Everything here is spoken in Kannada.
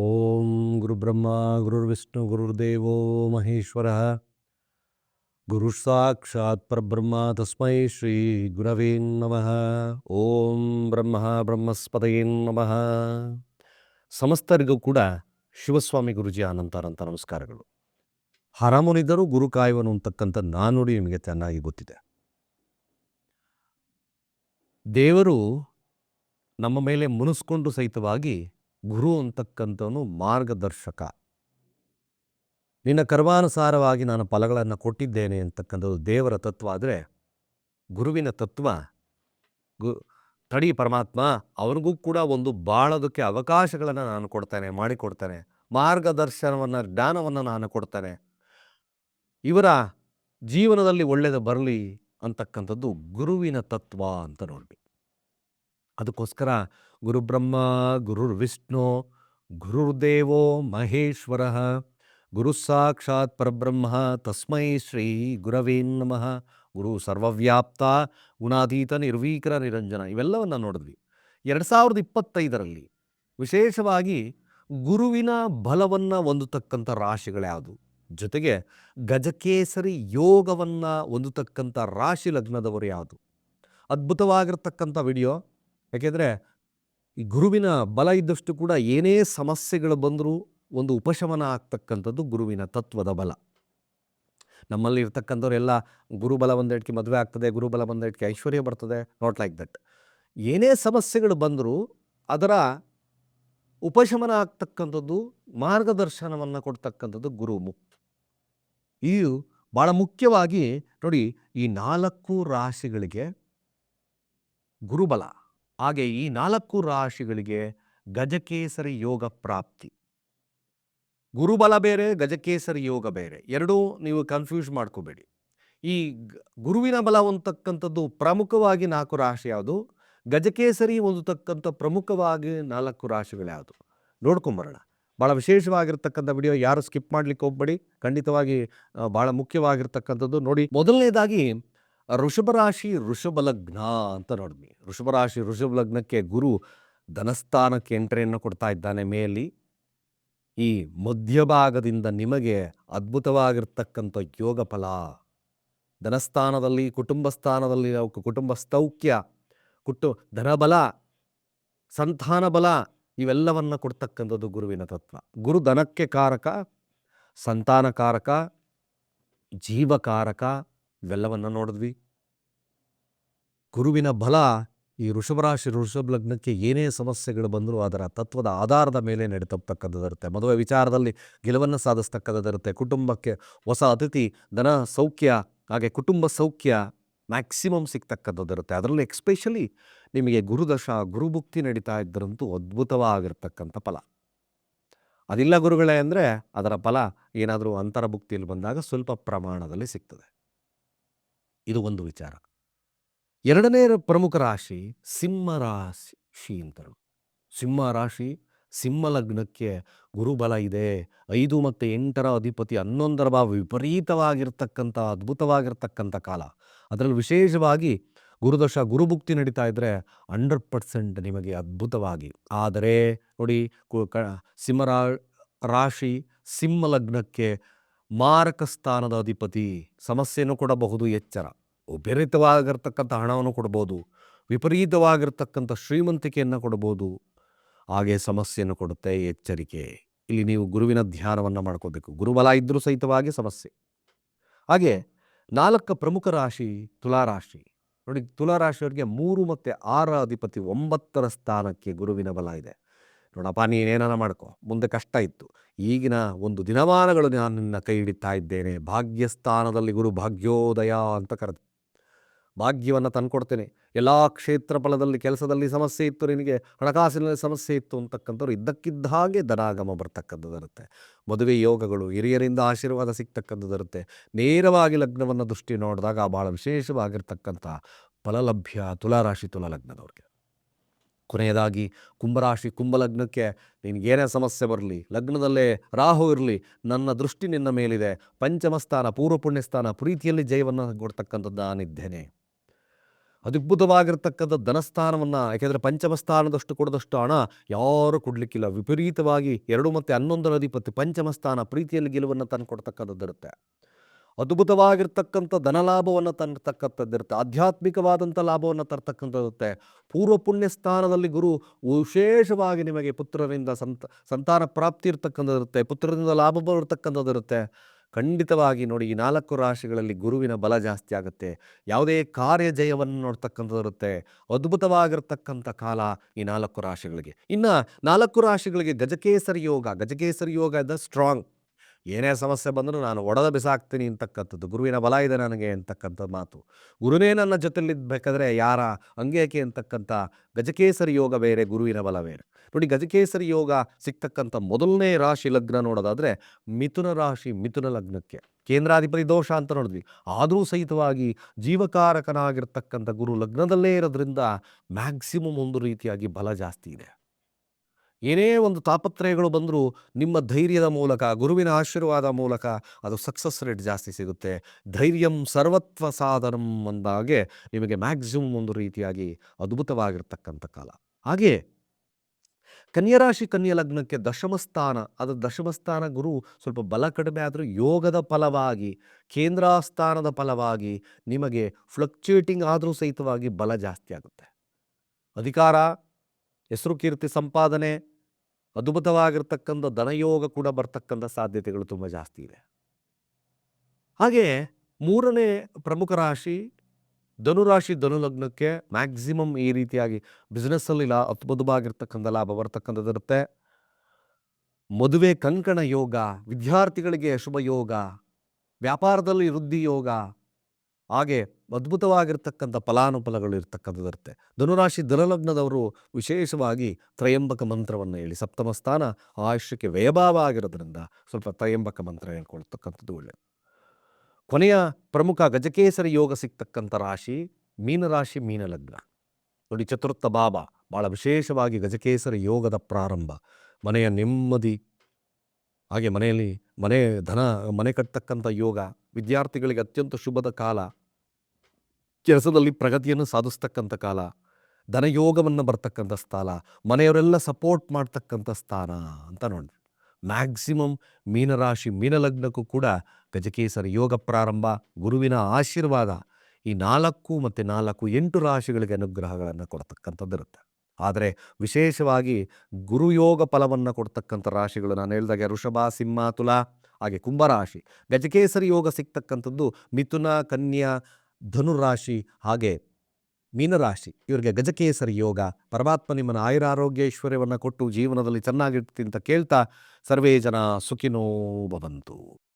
ಓಂ ಗುರುಬ್ರಹ್ಮ ಗುರುರ್ವಿಷ್ಣು ಗುರುರ್ದೇವೋ ಮಹೇಶ್ವರ ಗುರು ಸಾಕ್ಷಾತ್ ಪರಬ್ರಹ್ಮ ತಸ್ಮೈ ಶ್ರೀ ಗುರವೇ ನಮಃ ಓಂ ಬ್ರಹ್ಮ ಬ್ರಹ್ಮಸ್ಪದಯೇ ನಮಃ ಸಮಸ್ತರಿಗೂ ಕೂಡ ಶಿವಸ್ವಾಮಿ ಗುರುಜಿ ಅನಂತಾರಂತ ನಮಸ್ಕಾರಗಳು. ಹರಾಮನಿದ್ದರೂ ಗುರು ಕಾಯುವನು ಅಂತಕ್ಕಂಥ ನಾನುಡಿ ನಿಮಗೆ ಚೆನ್ನಾಗಿ ಗೊತ್ತಿದೆ. ದೇವರು ನಮ್ಮ ಮೇಲೆ ಮುನಿಸ್ಕೊಂಡು ಸಹಿತವಾಗಿ ಗುರು ಅಂತಕ್ಕಂಥವನು ಮಾರ್ಗದರ್ಶಕ. ನಿನ್ನ ಕರ್ಮಾನುಸಾರವಾಗಿ ನಾನು ಫಲಗಳನ್ನು ಕೊಟ್ಟಿದ್ದೇನೆ ಅಂತಕ್ಕಂಥದ್ದು ದೇವರ ತತ್ವ ಆದರೆ ಗುರುವಿನ ತತ್ವ, ಗು, ತಡಿ ಪರಮಾತ್ಮ, ಅವನಿಗೂ ಕೂಡ ಒಂದು ಬಾಳೋದಕ್ಕೆ ಅವಕಾಶಗಳನ್ನು ನಾನು ಕೊಡ್ತೇನೆ, ಮಾಡಿಕೊಡ್ತೇನೆ. ಮಾರ್ಗದರ್ಶನವನ್ನು, ಜ್ಞಾನವನ್ನು ನಾನು ಕೊಡ್ತೇನೆ. ಇವರ ಜೀವನದಲ್ಲಿ ಒಳ್ಳೆಯದು ಬರಲಿ ಅಂತಕ್ಕಂಥದ್ದು ಗುರುವಿನ ತತ್ವ ಅಂತ ನೋಡ್ಬೇಕು ಅದಕ್ಕೋಸ್ಕರ ಗುರುಬ್ರಹ್ಮ ಗುರುರ್ ವಿಷ್ಣು ಗುರುರ್ದೇವೋ ಮಹೇಶ್ವರ ಗುರು ಸಾಕ್ಷಾತ್ ಪರಬ್ರಹ್ಮ, ತಸ್ಮೈ ಶ್ರೀ ಗುರವೇ ನಮಃ. ಗುರು ಸರ್ವವ್ಯಾಪ್ತ, ಗುಣಾತೀತ, ನಿರ್ವೀಕರ, ನಿರಂಜನ ಇವೆಲ್ಲವನ್ನು ನೋಡಿದ್ವಿ. ಎರಡು ಸಾವಿರದ ಇಪ್ಪತ್ತೈದರಲ್ಲಿ ವಿಶೇಷವಾಗಿ ಗುರುವಿನ ಬಲವನ್ನು ಹೊಂದತಕ್ಕಂಥ ರಾಶಿಗಳ್ಯಾವುದು. ಜೊತೆಗೆ ಗಜಕೇಸರಿ ಯೋಗವನ್ನು ಹೊಂದತಕ್ಕಂಥ ರಾಶಿ ಲಗ್ನದವರು ಯಾವುದು? ಅದ್ಭುತವಾಗಿರ್ತಕ್ಕಂಥ ವಿಡಿಯೋ. ಯಾಕೆಂದರೆ ಈ ಗುರುವಿನ ಬಲ ಇದ್ದಷ್ಟು ಕೂಡ ಏನೇ ಸಮಸ್ಯೆಗಳು ಬಂದರೂ ಒಂದು ಉಪಶಮನ ಆಗ್ತಕ್ಕಂಥದ್ದು ಗುರುವಿನ ತತ್ವದ ಬಲ. ನಮ್ಮಲ್ಲಿ ಇರ್ತಕ್ಕಂಥವ್ರೆಲ್ಲ ಗುರುಬಲ ಒಂದೆಟ್ಗೆ ಮದುವೆ ಆಗ್ತದೆ ಗುರುಬಲ ಒಂದೆಟ್ಗೆ ಐಶ್ವರ್ಯ ಬರ್ತದೆ ನಾಟ್ ಲೈಕ್ ದಟ್ ಏನೇ ಸಮಸ್ಯೆಗಳು ಬಂದರೂ ಅದರ ಉಪಶಮನ ಆಗ್ತಕ್ಕಂಥದ್ದು ಮಾರ್ಗದರ್ಶನವನ್ನು ಕೊಡ್ತಕ್ಕಂಥದ್ದು ಗುರು ಈ ಭಾಳ ಮುಖ್ಯವಾಗಿ ನೋಡಿ ಈ ನಾಲ್ಕು ರಾಶಿಗಳಿಗೆ ಗುರುಬಲ. ಹಾಗೆ ಈ ನಾಲ್ಕು ರಾಶಿಗಳಿಗೆ ಗಜಕೇಸರಿ ಯೋಗ ಪ್ರಾಪ್ತಿ. ಗುರುಬಲ ಬೇರೆ, ಗಜಕೇಸರಿ ಯೋಗ ಬೇರೆ. ಎರಡೂ ನೀವು ಕನ್ಫ್ಯೂಸ್ ಮಾಡ್ಕೋಬೇಡಿ. ಈ ಗುರುವಿನ ಬಲ ಹೊಂದಕ್ಕಂಥದ್ದು ಪ್ರಮುಖವಾಗಿ ನಾಲ್ಕು ರಾಶಿ ಯಾವುದು? ಗಜಕೇಸರಿ ಹೊಂದತಕ್ಕಂಥ ಪ್ರಮುಖವಾಗಿ ನಾಲ್ಕು ರಾಶಿಗಳು ಯಾವುದು? ನೋಡ್ಕೊಂಬರೋಣ. ಭಾಳ ವಿಶೇಷವಾಗಿರ್ತಕ್ಕಂಥ ವಿಡಿಯೋ ಯಾರು ಸ್ಕಿಪ್ ಮಾಡ್ಲಿಕ್ಕೆ ಹೋಗ್ಬೇಡಿ. ಖಂಡಿತವಾಗಿ ಭಾಳ ಮುಖ್ಯವಾಗಿರ್ತಕ್ಕಂಥದ್ದು ನೋಡಿ. ಮೊದಲನೇದಾಗಿ ಋಷಭ ರಾಶಿ ಋಷಭ ಲಗ್ನ ಅಂತ ನೋಡಿದ್ವಿ ಋಷಭ ರಾಶಿ ಋಷಭ ಲಗ್ನಕ್ಕೆ ಗುರು ಧನಸ್ಥಾನಕ್ಕೆ ಎಂಟ್ರಿಯನ್ನು ಕೊಡ್ತಾ ಇದ್ದಾನೆ ಮೇಲಿ ಈ ಮಧ್ಯಭಾಗದಿಂದ ನಿಮಗೆ ಅದ್ಭುತವಾಗಿರ್ತಕ್ಕಂಥ ಯೋಗ ಫಲ. ಧನಸ್ಥಾನದಲ್ಲಿ ಕುಟುಂಬ ಸ್ಥಾನದಲ್ಲಿ ಕುಟುಂಬ ಸೌಖ್ಯ, ಕುಟು, ಧನಬಲ, ಸಂತಾನ ಬಲ ಇವೆಲ್ಲವನ್ನು ಕೊಡ್ತಕ್ಕಂಥದ್ದು ಗುರುವಿನ ತತ್ವ. ಗುರು ಧನಕ್ಕೆ ಕಾರಕ ಸಂತಾನಕಾರಕ ಜೀವಕಾರಕ ಇವೆಲ್ಲವನ್ನ ನೋಡಿದ್ವಿ. ಗುರುವಿನ ಬಲ ಈ ಋಷಭರಾಶಿ ಋಷಭ ಲಗ್ನಕ್ಕೆ ಏನೇ ಸಮಸ್ಯೆಗಳು ಬಂದರೂ ಅದರ ತತ್ವದ ಆಧಾರದ ಮೇಲೆ ನಡೆತಕ್ಕಂಥದ್ದಿರುತ್ತೆ ಮದುವೆ ವಿಚಾರದಲ್ಲಿ ಗೆಲುವನ್ನು ಸಾಧಿಸ್ತಕ್ಕಂಥದ್ದಿರುತ್ತೆ ಕುಟುಂಬಕ್ಕೆ ಹೊಸ ಅತಿಥಿ, ಧನ ಸೌಖ್ಯ, ಹಾಗೆ ಕುಟುಂಬ ಸೌಖ್ಯ ಮ್ಯಾಕ್ಸಿಮಮ್ ಸಿಗ್ತಕ್ಕಂಥದ್ದಿರುತ್ತೆ ಅದರಲ್ಲಿ ಎಕ್ಸ್ಪೆಷಲಿ ನಿಮಗೆ ಗುರುದಶ, ಗುರುಭುಕ್ತಿ ನಡೀತಾ ಇದ್ದರಂತೂ ಅದ್ಭುತವಾಗಿರ್ತಕ್ಕಂಥ ಫಲ. ಅದಿಲ್ಲ ಗುರುಗಳೇ ಅಂದರೆ ಅದರ ಫಲ ಏನಾದರೂ ಅಂತರಭುಕ್ತಿಯಲ್ಲಿ ಬಂದಾಗ ಸ್ವಲ್ಪ ಪ್ರಮಾಣದಲ್ಲಿ ಸಿಗ್ತದೆ. ಇದು ಒಂದು ವಿಚಾರ. ಎರಡನೇ ಪ್ರಮುಖ ರಾಶಿ ಸಿಂಹ ರಾಶಿ ಅಂತರು ಸಿಂಹ ರಾಶಿ ಸಿಂಹ ಲಗ್ನಕ್ಕೆ ಗುರುಬಲ ಇದೆ. ಐದು ಮತ್ತು ಎಂಟರ ಅಧಿಪತಿ ಹನ್ನೊಂದರ ಭಾವ ವಿಪರೀತವಾಗಿರ್ತಕ್ಕಂಥ, ಅದ್ಭುತವಾಗಿರ್ತಕ್ಕಂಥ ಕಾಲ. ಅದರಲ್ಲಿ ವಿಶೇಷವಾಗಿ ಗುರುದಶ ಗುರುಭುಕ್ತಿ ನಡೀತಾ ಇದ್ದರೆ ಹಂಡ್ರೆಡ್ ಪರ್ಸೆಂಟ್ ನಿಮಗೆ ಅದ್ಭುತವಾಗಿ. ಆದರೆ ನೋಡಿ, ಕ ಸಿಂಹರಾ ರಾಶಿ ಸಿಂಹ ಲಗ್ನಕ್ಕೆ ಮಾರಕ ಸ್ಥಾನದ ಅಧಿಪತಿ ಸಮಸ್ಯೆಯನ್ನು ಕೊಡಬಹುದು, ಎಚ್ಚರ. ವಿಪರೀತವಾಗಿರ್ತಕ್ಕಂಥ ಹಣವನ್ನು ಕೊಡ್ಬೋದು ವಿಪರೀತವಾಗಿರ್ತಕ್ಕಂಥ ಶ್ರೀಮಂತಿಕೆಯನ್ನು ಕೊಡ್ಬೋದು ಹಾಗೆ ಸಮಸ್ಯೆಯನ್ನು ಕೊಡುತ್ತೆ ಎಚ್ಚರಿಕೆ. ಇಲ್ಲಿ ನೀವು ಗುರುವಿನ ಧ್ಯಾನವನ್ನು ಮಾಡ್ಕೋಬೇಕು. ಗುರುಬಲ ಇದ್ದರೂ ಸಹಿತವಾಗಿ ಸಮಸ್ಯೆ. ಹಾಗೆ ನಾಲ್ಕು ಪ್ರಮುಖ ರಾಶಿ ತುಲಾರಾಶಿ ನೋಡಿ ತುಲಾರಾಶಿಯವರಿಗೆ ಮೂರು ಮತ್ತು ಆರ ಅಧಿಪತಿ ಒಂಬತ್ತರ ಸ್ಥಾನಕ್ಕೆ ಗುರುವಿನ ಬಲ ಇದೆ. ನೋಡಪ್ಪ ನೀನೇನಾನ ಮಾಡ್ಕೊ. ಮುಂದೆ ಕಷ್ಟ ಇತ್ತು. ಈಗಿನ ಒಂದು ದಿನಮಾನಗಳು ನಾನು ನಿನ್ನ ಕೈ ಹಿಡಿತಾ ಇದ್ದೇನೆ. ಭಾಗ್ಯಸ್ಥಾನದಲ್ಲಿ ಗುರು ಭಾಗ್ಯೋದಯ ಅಂತ ಕರೆದು. ಭಾಗ್ಯವನ್ನು ತಂದುಕೊಡ್ತೇನೆ. ಎಲ್ಲ ಕ್ಷೇತ್ರ ಫಲದಲ್ಲಿ ಕೆಲಸದಲ್ಲಿ ಸಮಸ್ಯೆ ಇತ್ತು ನಿನಗೆ. ಹಣಕಾಸಿನಲ್ಲಿ ಸಮಸ್ಯೆ ಇತ್ತು ಅಂತಕ್ಕಂಥವ್ರು ಇದ್ದಕ್ಕಿದ್ದ ಹಾಗೆ ಧನಾಗಮ ಬರ್ತಕ್ಕಂಥದ್ದಿರುತ್ತೆ ಮದುವೆ ಯೋಗಗಳು, ಹಿರಿಯರಿಂದ ಆಶೀರ್ವಾದ ಸಿಗ್ತಕ್ಕಂಥದ್ದಿರುತ್ತೆ ನೇರವಾಗಿ ಲಗ್ನವನ್ನು ದೃಷ್ಟಿ ನೋಡಿದಾಗ ಭಾಳ ವಿಶೇಷವಾಗಿರ್ತಕ್ಕಂಥ ಫಲಲಭ್ಯ ತುಲಾರಾಶಿ ತುಲಾ ಲಗ್ನದವ್ರಿಗೆ ಕೊನೆಯದಾಗಿ ಕುಂಭರಾಶಿ ಕುಂಭಲಗ್ನಕ್ಕೆ ನಿನಗೇನೇ ಸಮಸ್ಯೆ ಬರಲಿ, ಲಗ್ನದಲ್ಲೇ ರಾಹು ಇರಲಿ, ನನ್ನ ದೃಷ್ಟಿ ನಿನ್ನ ಮೇಲಿದೆ. ಪಂಚಮ ಸ್ಥಾನ ಪೂರ್ವ ಪುಣ್ಯಸ್ಥಾನ ಪ್ರೀತಿಯಲ್ಲಿ ಜಯವನ್ನು ಕೊಡ್ತಕ್ಕಂಥದ್ದು ನಾನಿದ್ದೇನೆ. ಅದ್ಭುತವಾಗಿರ್ತಕ್ಕಂಥ ಧನಸ್ಥಾನವನ್ನು, ಯಾಕೆಂದರೆ ಪಂಚಮ ಸ್ಥಾನದಷ್ಟು ಕೊಡದಷ್ಟು ಹಣ ಯಾರೂ ಕೊಡಲಿಕ್ಕಿಲ್ಲ. ವಿಪರೀತವಾಗಿ ಎರಡು ಮತ್ತು ಹನ್ನೊಂದರ ಅಧಿಪತಿ ಪಂಚಮ ಸ್ಥಾನ ಪ್ರೀತಿಯಲ್ಲಿ ಗೆಲುವನ್ನು ತಂದು ಕೊಡ್ತಕ್ಕಂಥದ್ದಿರುತ್ತೆ. ಅದ್ಭುತವಾಗಿರ್ತಕ್ಕಂಥ ಧನಲಾಭವನ್ನು ತರ್ತಕ್ಕಂಥದ್ದಿರುತ್ತೆ. ಆಧ್ಯಾತ್ಮಿಕವಾದಂಥ ಲಾಭವನ್ನು ತರ್ತಕ್ಕಂಥದ್ದಿರುತ್ತೆ. ಪೂರ್ವ ಪುಣ್ಯ ಸ್ಥಾನದಲ್ಲಿ ಗುರು ವಿಶೇಷವಾಗಿ ನಿಮಗೆ ಪುತ್ರರಿಂದ ಸಂತ, ಸಂತಾನ ಪ್ರಾಪ್ತಿ ಇರ್ತಕ್ಕಂಥದ್ದಿರುತ್ತೆ. ಪುತ್ರರಿಂದ ಲಾಭ ಬರ್ತಕ್ಕಂಥದ್ದಿರುತ್ತೆ. ಖಂಡಿತವಾಗಿ ನೋಡಿ, ಈ ನಾಲ್ಕು ರಾಶಿಗಳಲ್ಲಿ ಗುರುವಿನ ಬಲ ಜಾಸ್ತಿ ಆಗುತ್ತೆ. ಯಾವುದೇ ಕಾರ್ಯ ಜಯವನ್ನು ನೋಡ್ತಕ್ಕಂಥದ್ದಿರುತ್ತೆ. ಅದ್ಭುತವಾಗಿರ್ತಕ್ಕಂಥ ಕಾಲ ಈ ನಾಲ್ಕು ರಾಶಿಗಳಿಗೆ. ಇನ್ನು ನಾಲ್ಕು ರಾಶಿಗಳಿಗೆ ಗಜಕೇಸರಿ ಯೋಗ. ಗಜಕೇಸರಿ ಯೋಗ ಸ್ಟ್ರಾಂಗ್ ಏನೇ ಸಮಸ್ಯೆ ಬಂದರೂ ನಾನು ಒಡೆದ ಬಿಸಾಕ್ತೀನಿ ಅಂತಕ್ಕಂಥದ್ದು, ಗುರುವಿನ ಬಲ ಇದೆ ನನಗೆ ಅಂತಕ್ಕಂಥ ಮಾತು. ಗುರುನೇ ನನ್ನ ಜೊತೆಲಿದ್ದಬೇಕಾದ್ರೆ ಯಾರ ಅಂಗೇಕೆ ಅಂತಕ್ಕಂಥ ಗಜಕೇಸರಿ ಯೋಗ ಬೇರೆ, ಗುರುವಿನ ಬಲ ಬೇರೆ. ನೋಡಿ, ಗಜಕೇಸರಿ ಯೋಗ ಸಿಗ್ತಕ್ಕಂಥ ಮೊದಲನೇ ರಾಶಿ ಲಗ್ನ ನೋಡೋದಾದರೆ ಮಿಥುನ ರಾಶಿ ಮಿಥುನ ಲಗ್ನಕ್ಕೆ. ಕೇಂದ್ರಾಧಿಪತಿ ದೋಷ ಅಂತ ನೋಡಿದ್ವಿ. ಆದರೂ ಸಹಿತವಾಗಿ ಜೀವಕಾರಕನಾಗಿರ್ತಕ್ಕಂಥ ಗುರು ಲಗ್ನದಲ್ಲೇ ಇರೋದ್ರಿಂದ ಮ್ಯಾಕ್ಸಿಮಮ್ ಒಂದು ರೀತಿಯಾಗಿ ಬಲ ಜಾಸ್ತಿ ಇದೆ. ಏನೇ ಒಂದು ತಾಪತ್ರಯಗಳು ಬಂದರೂ ನಿಮ್ಮ ಧೈರ್ಯದ ಮೂಲಕ, ಗುರುವಿನ ಆಶೀರ್ವಾದ ಮೂಲಕ ಅದು ಸಕ್ಸಸ್ ರೇಟ್ ಜಾಸ್ತಿ ಸಿಗುತ್ತೆ. ಧೈರ್ಯಂ ಸರ್ವತ್ವ ಸಾಧನಂ ಅಂದಾಗೆ ನಿಮಗೆ ಮ್ಯಾಕ್ಸಿಮಮ್ ಒಂದು ರೀತಿಯಾಗಿ ಅದ್ಭುತವಾಗಿರ್ತಕ್ಕಂಥ ಕಾಲ. ಹಾಗೆ ಕನ್ಯರಾಶಿ ಕನ್ಯ ಲಗ್ನಕ್ಕೆ ದಶಮಸ್ಥಾನ ಅದು ದಶಮಸ್ಥಾನ ಗುರು ಸ್ವಲ್ಪ ಬಲ ಕಡಿಮೆ ಆದರೂ ಯೋಗದ ಫಲವಾಗಿ, ಕೇಂದ್ರಾಸ್ಥಾನದ ಫಲವಾಗಿ ನಿಮಗೆ ಫ್ಲಕ್ಚುಯೇಟಿಂಗ್ ಆದರೂ ಸಹಿತವಾಗಿ ಬಲ ಜಾಸ್ತಿ ಆಗುತ್ತೆ. ಅಧಿಕಾರ ಹೆಸರು ಕೀರ್ತಿ ಸಂಪಾದನೆ, ಅದ್ಭುತವಾಗಿರ್ತಕ್ಕಂಥ ಧನಯೋಗ ಕೂಡ ಬರ್ತಕ್ಕಂಥ ಸಾಧ್ಯತೆಗಳು ತುಂಬ ಜಾಸ್ತಿ ಇದೆ. ಹಾಗೆ ಮೂರನೇ ಪ್ರಮುಖ ರಾಶಿ, ಧನುರಾಶಿ ಧನುಲಗ್ನಕ್ಕೆ ಮ್ಯಾಕ್ಸಿಮಮ್ ಈ ರೀತಿಯಾಗಿ ಬಿಸ್ನೆಸ್ಸಲ್ಲಿ ಲಾ ಅದ್ಭುತವಾಗಿರ್ತಕ್ಕಂಥ ಲಾಭ ಬರ್ತಕ್ಕಂಥದ್ದಿರುತ್ತೆ ಮದುವೆ ಕಂಕಣ ಯೋಗ, ವಿದ್ಯಾರ್ಥಿಗಳಿಗೆ ಶುಭ ಯೋಗ ವ್ಯಾಪಾರದಲ್ಲಿ ವೃದ್ಧಿ ಯೋಗ ಹಾಗೆ ಅದ್ಭುತವಾಗಿರ್ತಕ್ಕಂಥ ಫಲಾನುಫಲಗಳು ಇರ್ತಕ್ಕಂಥದ್ದಿರುತ್ತೆ. ಧನುರಾಶಿ ಧನಲಗ್ನದವರು ವಿಶೇಷವಾಗಿ ತ್ರಯಂಬಕ ಮಂತ್ರವನ್ನು ಹೇಳಿ, ಸಪ್ತಮ ಸ್ಥಾನ ಆಯುಷ್ಯಕ್ಕೆ ವ್ಯಯಭಾವ ಆಗಿರೋದ್ರಿಂದ ಸ್ವಲ್ಪ ತ್ರಯಂಬಕ ಮಂತ್ರ ಹೇಳ್ಕೊಳ್ತಕ್ಕಂಥದ್ದು ಒಳ್ಳೆಯದು ಕೊನೆಯ ಪ್ರಮುಖ ಗಜಕೇಸರಿ ಯೋಗ ಸಿಗ್ತಕ್ಕಂಥ ರಾಶಿ ಮೀನರಾಶಿ ಮೀನಲಗ್ನ. ನೋಡಿ, ಚತುರ್ಥ ಬಾಬಾ ಭಾಳ ವಿಶೇಷವಾಗಿ ಗಜಕೇಸರಿ ಯೋಗದ ಪ್ರಾರಂಭ. ಮನೆಯ ನೆಮ್ಮದಿ ಹಾಗೆ ಮನೆಯಲ್ಲಿ ಮನೆ ಧನ, ಮನೆ ಕಟ್ಟತಕ್ಕಂಥ ಯೋಗ ವಿದ್ಯಾರ್ಥಿಗಳಿಗೆ ಅತ್ಯಂತ ಶುಭದ ಕಾಲ. ಕೆಲಸದಲ್ಲಿ ಪ್ರಗತಿಯನ್ನು ಸಾಧಿಸ್ತಕ್ಕಂಥ ಕಾಲ. ಧನಯೋಗವನ್ನು ಬರ್ತಕ್ಕಂಥ ಸ್ಥಾನ. ಮನೆಯವರೆಲ್ಲ ಸಪೋರ್ಟ್ ಮಾಡ್ತಕ್ಕಂಥ ಸ್ಥಾನ ಅಂತ ನೋಡಿ ಮ್ಯಾಕ್ಸಿಮಮ್ ಮೀನರಾಶಿ, ಮೀನಲಗ್ನಕ್ಕೂ ಕೂಡ ಗಜಕೇಸರಿ ಯೋಗ ಪ್ರಾರಂಭ, ಗುರುವಿನ ಆಶೀರ್ವಾದ ಈ ನಾಲ್ಕು ಮತ್ತು ನಾಲ್ಕು ಎಂಟು ರಾಶಿಗಳಿಗೆ ಅನುಗ್ರಹಗಳನ್ನು ಕೊಡ್ತಕ್ಕಂಥದ್ದಿರುತ್ತೆ. ಆದರೆ ವಿಶೇಷವಾಗಿ ಗುರುಯೋಗ ಫಲವನ್ನು ಕೊಡ್ತಕ್ಕಂಥ ರಾಶಿಗಳು ನಾನು ಹೇಳಿದಾಗೆ ಋಷಭ ಸಿಂಹ, ತುಲಾ, ಹಾಗೆ ಕುಂಭರಾಶಿ ಗಜಕೇಸರಿ ಯೋಗ ಸಿಗ್ತಕ್ಕಂಥದ್ದು ಮಿಥುನ, ಕನ್ಯಾ, ಧನುರಾಶಿ ಹಾಗೆ ಮೀನರಾಶಿ. ಇವರಿಗೆ ಗಜಕೇಸರಿ ಯೋಗ, ಪರಮಾತ್ಮ ನಿಮ್ಮನ್ನು ಆಯುರಾರೋಗ್ಯ ಐಶ್ವರ್ಯವನ್ನು ಕೊಟ್ಟು ಜೀವನದಲ್ಲಿ ಚೆನ್ನಾಗಿರ್ತೀನಿ ಅಂತ ಕೇಳ್ತಾ ಸರ್ವೇ ಜನ ಸುಖಿನೋ ಭವಂತು.